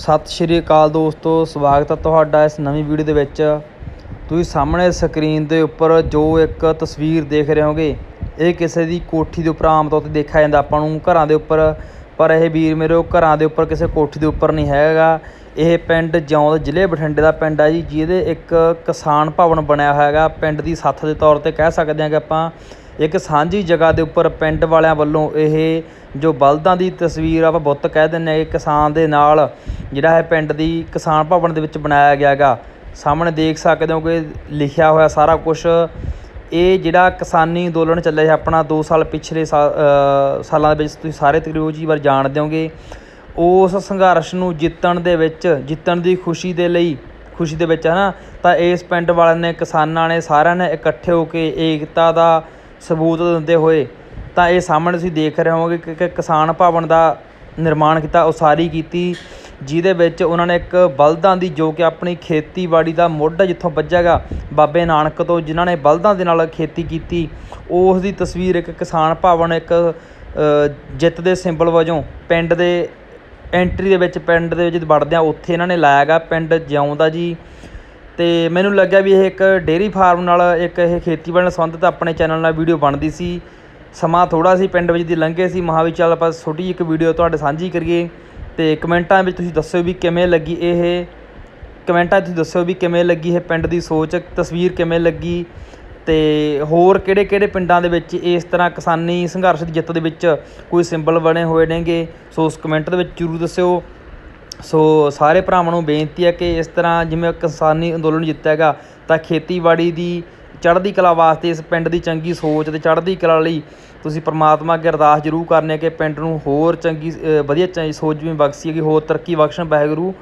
ਸਤਿ ਸ਼੍ਰੀ ਅਕਾਲ ਦੋਸਤੋ, ਸਵਾਗਤ ਹੈ ਤੁਹਾਡਾ ਇਸ ਨਵੀਂ ਵੀਡੀਓ ਦੇ ਵਿੱਚ। ਤੁਸੀਂ ਸਾਹਮਣੇ ਸਕਰੀਨ ਦੇ ਉੱਪਰ ਜੋ ਇੱਕ ਤਸਵੀਰ ਦੇਖ ਰਹੇ ਹੋਗੇ, ਇਹ ਕਿਸੇ ਦੀ ਕੋਠੀ ਦੇ ਉੱਪਰ ਆਮ ਤੌਰ ਤੇ ਦੇਖਿਆ ਜਾਂਦਾ ਆਪਾਂ ਨੂੰ ਘਰਾਂ ਦੇ ਉੱਪਰ। ਪਰ ਇਹ ਵੀਰ ਮੇਰੇ ਉਹ ਘਰਾਂ ਦੇ ਉੱਪਰ ਕਿਸੇ ਕੋਠੀ ਦੇ ਉੱਪਰ ਨਹੀਂ ਹੈਗਾ। ਇਹ ਪਿੰਡ ਜਿਉਂਦ ਜ਼ਿਲ੍ਹੇ ਬਠਿੰਡੇ ਦਾ ਪਿੰਡ ਹੈ ਜੀ, ਜਿਹਦੇ ਇੱਕ ਕਿਸਾਨ ਭਵਨ ਬਣਿਆ ਹੋਇਆ ਹੈਗਾ। ਪਿੰਡ ਦੀ ਸੱਥ ਦੇ ਤੌਰ ਤੇ ਕਹਿ ਸਕਦੇ ਹਾਂ ਕਿ ਆਪਾਂ ਇੱਕ ਸਾਂਝੀ ਜਗ੍ਹਾ ਦੇ ਉੱਪਰ ਪਿੰਡ ਵਾਲਿਆਂ ਵੱਲੋਂ ਇਹ ਜੋ ਬਲਦਾਂ ਦੀ ਤਸਵੀਰ ਆਪਾਂ ਬੁੱਤ ਕਹਿ ਦਿੰਦੇ ਹਾਂ, ਇਹ ਕਿਸਾਨ ਦੇ ਨਾਲ ਜਿਹੜਾ ਹੈ ਪਿੰਡ ਦੀ ਕਿਸਾਨ ਭਵਨ ਦੇ ਵਿੱਚ ਬਣਾਇਆ ਗਿਆ ਹੈਗਾ। ਸਾਹਮਣੇ ਦੇਖ ਸਕਦੇ ਹੋ ਕਿ ਲਿਖਿਆ ਹੋਇਆ ਸਾਰਾ ਕੁਝ ਇਹ ਜਿਹੜਾ ਕਿਸਾਨੀ ਅੰਦੋਲਨ ਚੱਲਿਆ ਸੀ ਆਪਣਾ 2 ਸਾਲ ਪਿਛਲੇ ਸਾ- ਸਾਲਾਂ ਦੇ ਵਿੱਚ, ਤੁਸੀਂ ਸਾਰੇ ਤਕਰੀਬਨ ਜੀ ਵਾਰ ਜਾਣਦੇ ਹੋਗੇ ਉਸ ਸੰਘਰਸ਼ ਨੂੰ ਜਿੱਤਣ ਦੇ ਵਿੱਚ, ਜਿੱਤਣ ਦੀ ਖੁਸ਼ੀ ਦੇ ਲਈ, ਖੁਸ਼ੀ ਦੇ ਵਿੱਚ ਹੈ ਨਾ ਤਾਂ ਇਸ ਪਿੰਡ ਵਾਲਿਆਂ ਨੇ, ਕਿਸਾਨਾਂ ਨੇ ਸਾਰਿਆਂ ਨੇ ਇਕੱਠੇ ਹੋ ਕੇ ਏਕਤਾ ਦਾ ਸਬੂਤ ਦਿੰਦੇ ਹੋਏ ਤਾਂ ਇਹ ਸਾਹਮਣੇ ਤੁਸੀਂ ਦੇਖ ਰਹੇ ਹੋਵੋਗੇ ਕਿ ਕਿ ਕਿਸਾਨ ਭਵਨ ਦਾ ਨਿਰਮਾਣ ਕੀਤਾ, ਉਸਾਰੀ ਕੀਤੀ, ਜਿਹਦੇ ਵਿੱਚ ਉਹਨਾਂ ਨੇ ਇੱਕ ਬਲਦਾਂ ਦੀ ਜੋ ਕਿ ਆਪਣੀ ਖੇਤੀਬਾੜੀ ਦਾ ਮੋਢਾ ਜਿੱਥੋਂ ਵੱਜੇਗਾ ਬਾਬੇ ਨਾਨਕ ਤੋਂ, ਜਿਨ੍ਹਾਂ ਨੇ ਬਲਦਾਂ ਦੇ ਨਾਲ ਖੇਤੀ ਕੀਤੀ, ਉਸ ਦੀ ਤਸਵੀਰ ਇੱਕ ਕਿਸਾਨ ਭਵਨ, ਇੱਕ ਜਿੱਤ ਦੇ ਸਿੰਬਲ ਵਜੋਂ ਪਿੰਡ ਦੇ ਐਂਟਰੀ ਦੇ ਵਿੱਚ ਪਿੰਡ ਦੇ ਵਿੱਚ ਵੜਦਿਆਂ ਉੱਥੇ ਇਹਨਾਂ ਨੇ ਲਾਇਆ ਗਾ, ਪਿੰਡ ਜਿਉਂਦਾ ਜੀ। ਤੇ ਮੈਨੂੰ ਲੱਗਿਆ ਵੀ ਇਹ ਇੱਕ ਡੇਅਰੀ ਫਾਰਮ ਨਾਲ ਇੱਕ ਇਹ ਖੇਤੀਬਾੜੀ ਨਾਲ ਸੰਬੰਧਿਤ ਆਪਣੇ ਚੈਨਲ ਨਾਲ ਵੀਡੀਓ ਬਣਦੀ ਸੀ। ਸਮਾਂ ਥੋੜਾ ਸੀ, ਪਿੰਡ ਵਿੱਚ ਦੀ ਲੰਘੇ ਸੀ। ਮਹਾਂ ਵੀ ਚੱਲ ਆਪਾਂ ਛੋਟੀ ਜਿਹੀ ਇੱਕ ਵੀਡੀਓ ਤੁਹਾਡੇ ਸਾਂਝੀ ਕਰੀਏ ਤੇ ਕਮੈਂਟਾਂ ਵਿੱਚ ਤੁਸੀਂ ਦੱਸਿਓ ਵੀ ਕਿਵੇਂ ਲੱਗੀ ਇਹ। ਕਮੈਂਟਾਂ 'ਚ ਤੁਸੀਂ ਦੱਸਿਓ ਵੀ ਕਿਵੇਂ ਲੱਗੀ ਇਹ ਪਿੰਡ ਦੀ ਸੋਚ, ਤਸਵੀਰ ਕਿਵੇਂ ਲੱਗੀ ਤੇ ਹੋਰ ਕਿਹੜੇ ਕਿਹੜੇ ਪਿੰਡਾਂ ਦੇ ਵਿੱਚ ਇਸ ਤਰ੍ਹਾਂ ਕਿਸਾਨੀ ਸੰਘਰਸ਼ ਦੀ ਜਿੱਤ ਦੇ ਵਿੱਚ ਕੋਈ ਸਿੰਬਲ ਬਣੇ ਹੋਏ ਨੇਗੇ। ਸੋ ਉਸ ਕਮੈਂਟ ਦੇ ਵਿੱਚ ਜ਼ਰੂਰ ਦੱਸਿਓ। ਸੋ ਸਾਰੇ ਭਰਾਵਾਂ ਨੂੰ ਬੇਨਤੀ ਹੈ ਕਿ ਇਸ ਤਰ੍ਹਾਂ ਜਿਵੇਂ ਕਿਸਾਨੀ ਅੰਦੋਲਨ ਜਿੱਤਿਆ ਹੈਗਾ ਤਾਂ ਖੇਤੀਬਾੜੀ ਦੀ, ਚੜ੍ਹਦੀ ਕਲਾ ਵਾਸਤੇ ਇਸ ਪਿੰਡ ਦੀ ਚੰਗੀ ਸੋਚ ਅਤੇ ਚੜ੍ਹਦੀ ਕਲਾ ਲਈ ਤੁਸੀਂ ਪਰਮਾਤਮਾ ਅੱਗੇ ਅਰਦਾਸ ਜ਼ਰੂਰ ਕਰਨੀ ਹੈ ਕਿ ਪਿੰਡ ਨੂੰ ਹੋਰ ਚੰਗੀ ਵਧੀਆ ਚੰਗੀ ਸੋਚ ਵੀ ਬਖਸ਼ੀ ਹੈਗੀ ਹੋਰ ਤਰੱਕੀ ਬਖਸ਼ਣ ਵਾਹਿਗੁਰੂ।